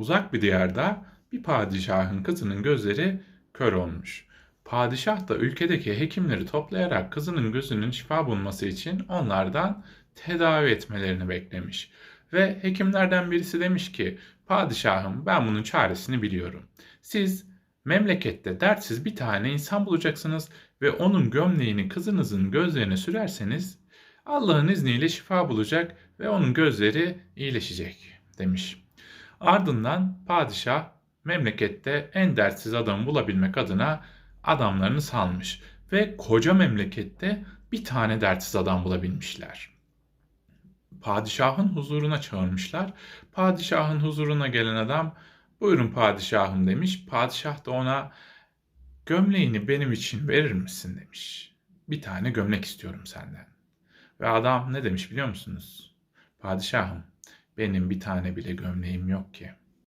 Uzak bir diyarda bir padişahın kızının gözleri kör olmuş. Padişah da ülkedeki hekimleri toplayarak kızının gözünün şifa bulması için onlardan tedavi etmelerini beklemiş. Ve hekimlerden birisi demiş ki, padişahım ben bunun çaresini biliyorum. Siz memlekette dertsiz bir tane insan bulacaksınız ve onun gömleğini kızınızın gözlerine sürerseniz Allah'ın izniyle şifa bulacak ve onun gözleri iyileşecek demiş. Ardından padişah memlekette en dertsiz adamı bulabilmek adına adamlarını salmış ve koca memlekette bir tane dertsiz adam bulabilmişler. Padişahın huzuruna çağırmışlar. Padişahın huzuruna gelen adam buyurun padişahım demiş. Padişah da ona gömleğini benim için verir misin demiş. Bir tane gömlek istiyorum senden. Ve adam ne demiş biliyor musunuz? Padişahım benim bir tane bile gömleğim yok ki.